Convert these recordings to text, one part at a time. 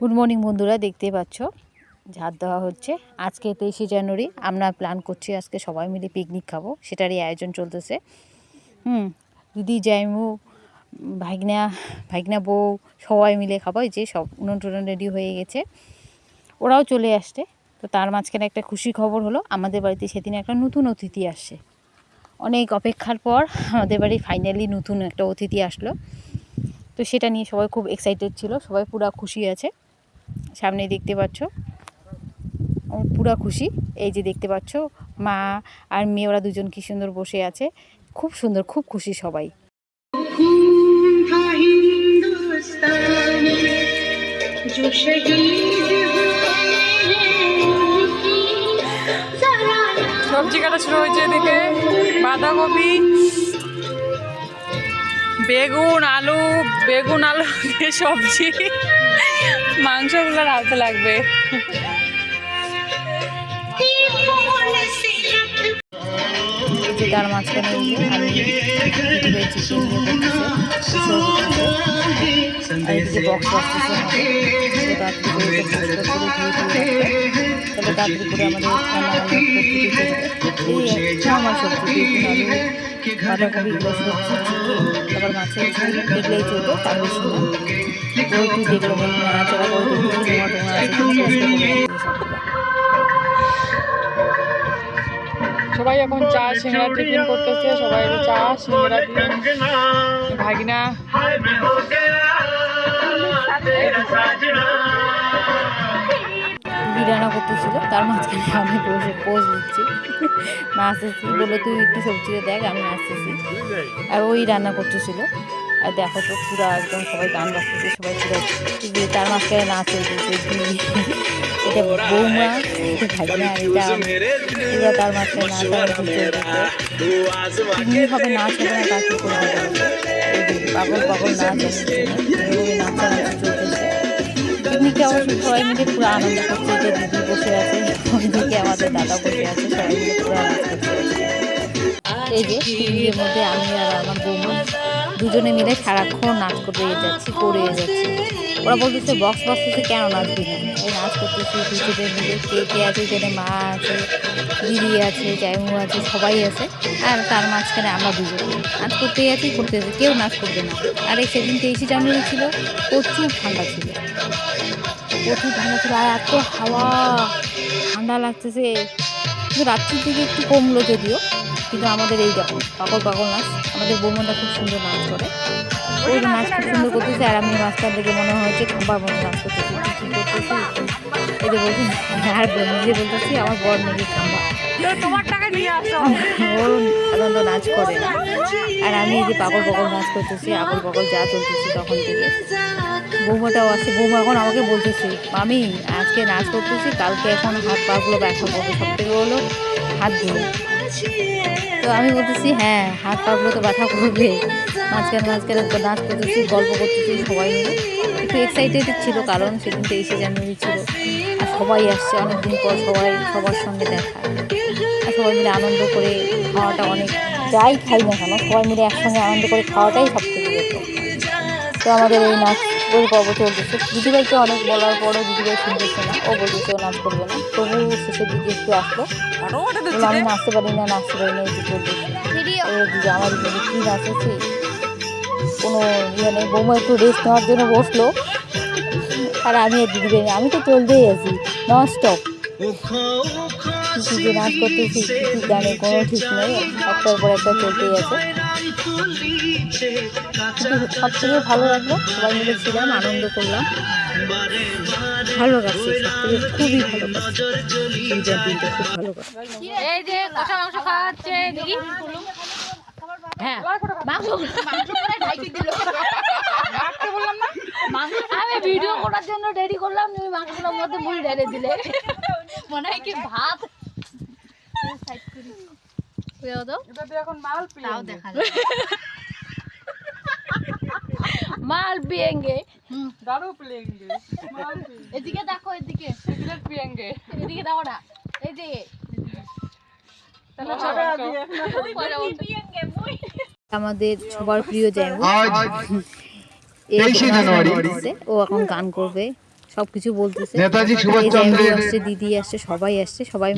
Good morning বন্ধুরা, দেখতে পাচ্ছ? ঝাড় দেওয়া হচ্ছে। আজকে তেইশে জানুয়ারি, আমরা প্ল্যান করছি আজকে সবাই মিলে পিকনিক খাব। সেটারই আয়োজন চলতেছে। হুম, দিদি, জাইমু, ভাগনা ভাগনা বউ, সবাই মিলে খাব। যে সব উনুন টুনুন রেডি হয়ে গেছে। ওরাও চলে আসছে। তো তার মাঝখানে একটা খুশি খবর হলো, আমাদের বাড়িতে সেদিন একটা নতুন অতিথি আসছে। অনেক অপেক্ষার পর আমাদের বাড়ি ফাইনালি নতুন একটা অতিথি আসলো। তো সেটা নিয়ে সবাই খুব এক্সাইটেড ছিল, সবাই পুরা খুশি আছে। সামনে দেখতে পাচ্ছ। পুরা খুশি। এই যে দেখতে পাচ্ছ, মা আর মেয়ে, ওরা দুজন কি সুন্দর বসে আছে। খুব সুন্দর, খুব খুশি সবাই। সবজি কাটা শুরু হয়েছে এদিকে। বাঁধাকপি, বেগুন, আলু বেগুন, আলু দিয়ে সবজি। মাংস মাংসগুলো রাখতে লাগবে। তার মাঝখানে তাহলে তাড়াতাড়ি করে আমাদের আমার সবজি বাঁধাকপি মাছের ঝোল চলবে তার বেশি না একটু দেখল নাড়াচাড়া করে আছে সবাই এখন চা সিঙ্গড়া টিফিন করতেছে সবাই চা সিঙ্গড়া দিয়ে ভাগিনা করতেছিল তার মাঝখানে আমি বসে পোজ দিচ্ছি নাচতেছি বলে তুই একটু সবজিটা দেখ, আমি নাচতেছি আর ওই রান্না করতেছিল। আর দেখো তো, পুরো একদম সবাই গান বাজতেছে, সবাই পুরো যে তার মাঝখানে নাচ চলতেছে এটা বৌমা ভাগনা আর এটা তার মাঝখানে নাচ পিকনিক হবে নাচ হবে না তার কি করবে? পাগল পাগল নাচ এইভাবে নাচানাচি চলতেছে পিকনিকে অবশ্য সবাই মিলে পুরো আনন্দ করছে যে দিদি বসে আছে ওইদিকে আমাদের দাদা বসে আছে, সবাই মিলে পুরো আনন্দ এই যে পিকনিকের মধ্যে আমি আর আমার বৌমা দুজনে মিলে সারাক্ষণ নাচ করে যাচ্ছি করে যাচ্ছি। ওরা বলতেছে, বক্স বক্সতেছে কেন নাচবি না? এই নাচ করতেছি দুজনে মিলে কে কে আছে, এখানে মা আছে, দিদি আছে জাইমু আছে, সবাই আছে। আর তার মাঝখানে আমরা দুজন। নাচ করতেই আছি করতে আছি কেউ নাচ করবে না। আর এই সেদিন তেইশে জানুয়ারি ছিল, প্রচুর ঠান্ডা ছিল। প্রচুর ঠান্ডা ছিল আর এত হাওয়া ঠান্ডা লাগতেছে। কিন্তু রাত্রির দিকে একটু কমলো যদিও কিন্তু আমাদের এই দেখো পাগল পাগল নাচ আমাদের বৌমনটা খুব সুন্দর নাচ করে ওই নাচ খুব সুন্দর করতেছে আর আমি মাঝখান থেকে মনে হচ্ছে খাম্বার মতো নাচ করতেছি কী করতেছি? যে বলছি আর নিজে বলতেছি আমার বর নাকি খাম্বা। তোমার টাকা নিয়ে আসো। ওর সাধারণত নাচ করে। না আর আমি এই যে পাগল পাগল নাচ করতেছি আগল পাগল যা চলতেছি তখন থেকে। বৌমাটাও আছে, বৌমা এখন আমাকে বলতেছে আমি আজকে নাচ করতেছি, কালকে এখন হাত পাগুলো ব্যথা করবে, সব থেকে হলো হাত ধুয়ে। তো আমি বলতেছি হ্যাঁ হাত পাগুলো তো ব্যথা করবে। মাঝখানে মাঝখানে নাচ করতেছি, গল্প করতেছি, সবাই মিলে। একটু এক্সাইটেড ছিল, কারণ সেদিন তেইশে জানুয়ারি ছিল। আর সবাই আসছে, অনেকদিন পর সবাই, সবার সঙ্গে দেখা। আর সবাই মিলে আনন্দ করে খাওয়াটা অনেক, যাই খাই না কেন, সবাই মিলে একসঙ্গে আনন্দ করে খাওয়াটাই সব থেকে তো আমাদের এই নাচ ওই পর্ব চলতেছে। দিদিভাইকে অনেক বলার পরও দিদিভাই শুনতেছে না। ও বলতেছে ও নাচ করবে না। তবু শেষের দিকে একটু আসলো। আমি নাচতে পারি না নাচতে পারি না এই যে চলতেছে। ও দিদি আমার দিদি কী নাচেছে কোনো ইয়ে নেই। বৌমা একটু রেস্ট নেওয়ার জন্য বসল। আর আমি আর দিদিভাই আমি তো চলতেই আছি। নন স্টপ কী যে নাচ করতেছি কী কী গানে কোনো ঠিক নেই। একটার পর একটা চলতেই আছে। সব থেকে ভালো লাগল সবাই মিলে ছিলাম আনন্দ করলাম। ভালো লাগছে খুবই ভালো লাগছে। দিনটা খুব ভালো লাগছে এই যে কষা মাংস খাওয়াচ্ছে দেখি। হ্যাঁ। মাংস আমি ভিডিও করার জন্য রেডি করলাম তুমি মাংসগুলোর মধ্যে মুড়ি ঢেলে দিলে। মনে হয় কি ভাত? বুঝাও তো এটা এখন মাল তাও দেখা মাল পিয়েঙ্গে। দারু পিলেঙ্গে মাল এদিকে দেখো এদিকে। সিগারেট পিয়েঙ্গে। এদিকে দেখো না এই যে। আমাদের সবার প্রিয় জায়গা আজ ও এখন গান করবে সব কিছু বলতেছে আসছে দিদি আসছে সবাই আসছে সবাই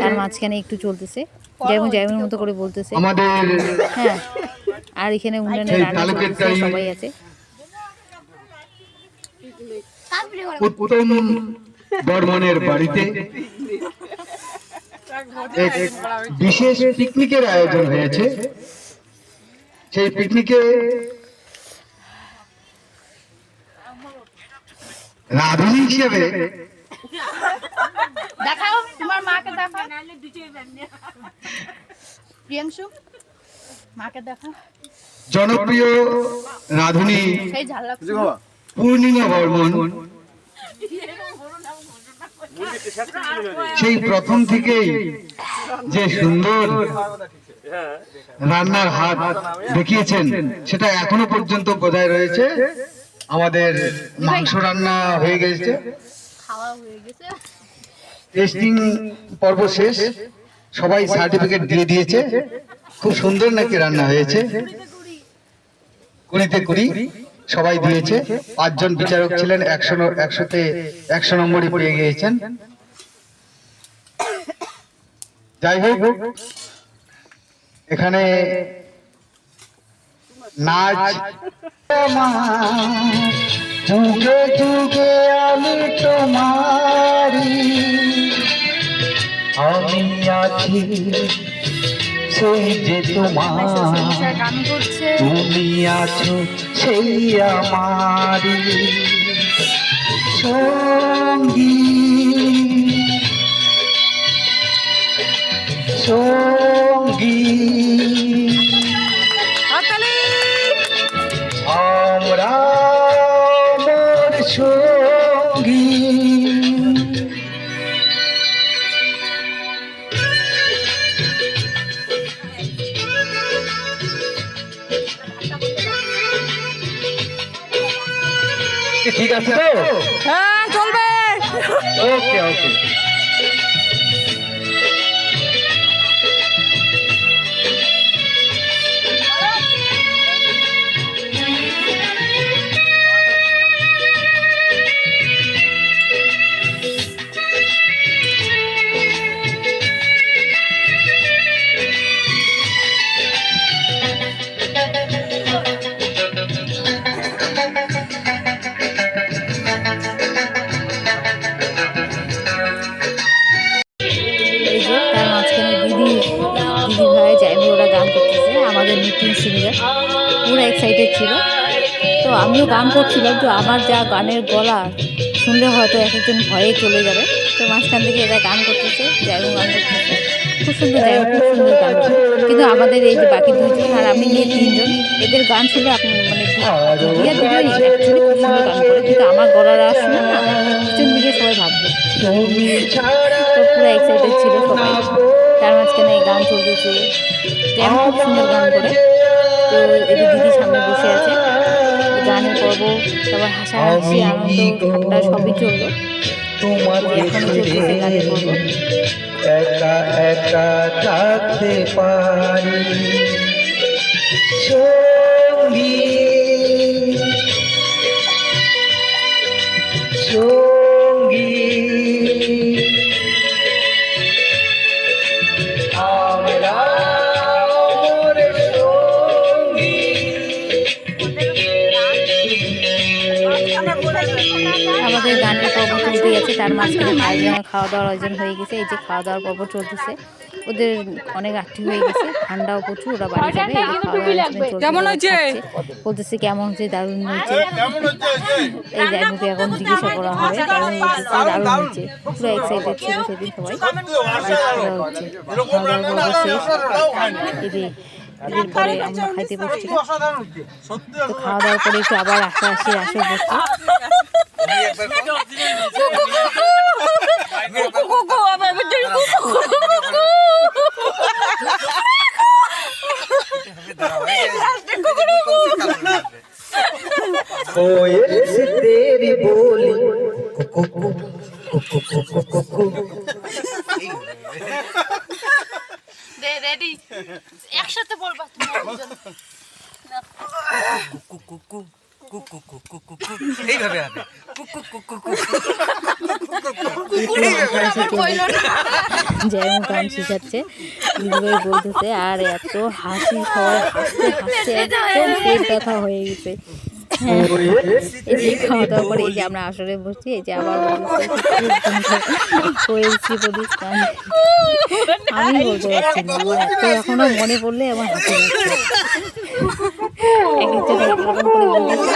তার মাঝখানে একটু চলতেছে। যেমন যেমন মতো করে বলতেছে। হ্যাঁ। আর এখানে রান্না টাই- সবাই আছে। বর্মনের বাড়িতে? এক বিশেষ পিকনিকের আয়োজন হয়েছে। সেই পিকনিকে রাঁধুনি হিসেবে দেখাও তোমার মাকে দেখাও। প্রিয়াংশু মাকে দেখাও। জনপ্রিয় রাঁধুনি পূর্ণিমা বর্মন। সেই প্রথম থেকেই যে সুন্দর রান্নার হাত দেখিয়েছেন সেটা এখনও পর্যন্ত বজায় রয়েছে। আমাদের মাংস রান্না হয়ে গেছে। হয়ে গেছে টেস্টিং পর্ব শেষ। সবাই সার্টিফিকেট দিয়ে দিয়েছে। খুব সুন্দর নাকি রান্না হয়েছে। কুড়িতে কুড়ি সবাই দিয়েছে। পাঁচজন বিচারক ছিলেন, একশো একশোতে একশো নম্বরই পেয়ে গিয়েছেন। যাই হোক, এখানে নাচ। যুগে যুগে আমি তোমারি আমি আছি সেই যে তোমার তুমি আছো সেই সঙ্গী। সঙ্গী। ঠিক আছে তো? হ্যাঁ চলবে। ওকে ওকে। এক্সাইটেড ছিল। তো আমিও গান করছিলাম, তো আমার যা গানের গলা শুনলে হয়তো এক একজন ভয়ে চলে যাবে। তো মাঝখান থেকে এরা গান করতেছে যাইবো গান করতেছে। খুব সুন্দর যাইবো খুব সুন্দর গান কিন্তু আমাদের এই যে বাকি দুজন আর আমি নিয়ে তিনজন, এদের গান শুনলে আপনি মানে খুব সুন্দর গান করে। কিন্তু আমার গলার আওয়াজ শুনে না সবাই ভাববে। তো পুরো এক্সাইটেড ছিল সবাই। তার মাঝখানে গান চলতেছে। জ্যাম খুব সুন্দর গান করে। তো এটি দিদি সামনে বসে আছে। গানের পর্ব তারপর হাসাহাসি আনন্দ ঠাট্টা সবই চলল। তোমার চলতেছে গানের পর্ব। একা একা থাকতে পারি। গেছে তার মাঝখানে ভাইজনের খাওয়া দাওয়ার আয়োজন হয়ে গেছে। এই যে খাওয়া দাওয়ার পর্ব চলতেছে। ওদের অনেক আটটি হয়ে গেছে ঠান্ডাও প্রচুর ওরা বাড়ি যাবে কেমন হয়েছে? বলতেছে কেমন হচ্ছে দারুণ হয়েছে। এই জায়গাতে এখন জিজ্ঞাসা করা হবে কেমন হয়েছে দারুণ হয়েছে পুরো এক্সাইটেড ছিল সেদিন সবাই। খাওয়া দাওয়ার পর্ব শেষ এই যে এদের পরে আমরা খাইতে বসছি তো খাওয়া দাওয়ার পরে একটু আবার আশা আসি আসে বসছি कोयल से तेरी बोली कुकु कुकु कुकु कुकु রেডি একসাথে বলবা তোমরা দুজন। এইভাবে হবে যেমন গান শিখাচ্ছে দিদিভাই বলতেছে আর এত হাসি সবাই হাসতে হাসতে একদম পেট ব্যথা হয়ে গেছে এই খাওয়া দাওয়া এই যে আমরা আসরে বসছি এই যে আমি পারছি এত এখনও মনে পড়লে আমার হাসি পাচ্ছে এক একজন এক রকম করে বলতেছে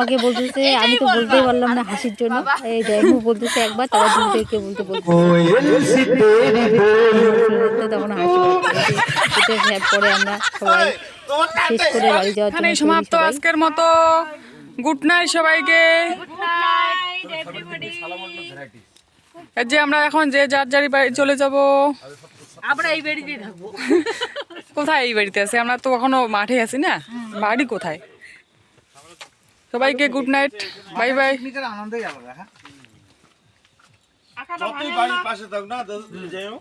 আমাকে বলতেছে আমি তো বলতেই পারলাম না হাসির জন্য। এই ড্যামু বলতেছে একবার তারা দুটোকে বলতে বলতে শুনতে তখন হাসি পাচ্ছে এটা পরে আমরা সবাই শেষ করে বাড়ি যাওয়ার জন্য সমাপ্ত আজকের মতো। গুড নাইট সবাইকে। এই যে আমরা এখন যে যার যারি বাড়ি চলে যাব। আমরা এই বাড়িতেই থাকব। কোথায় এই বাড়িতে আছি? আমরা তো এখনও মাঠে আছি না? বাড়ি কোথায়? সবাইকে গুড নাইট বাই বাই আনন্দই আলাদা হ্যাঁ যতই বাড়ির পাশে থাক না যাইও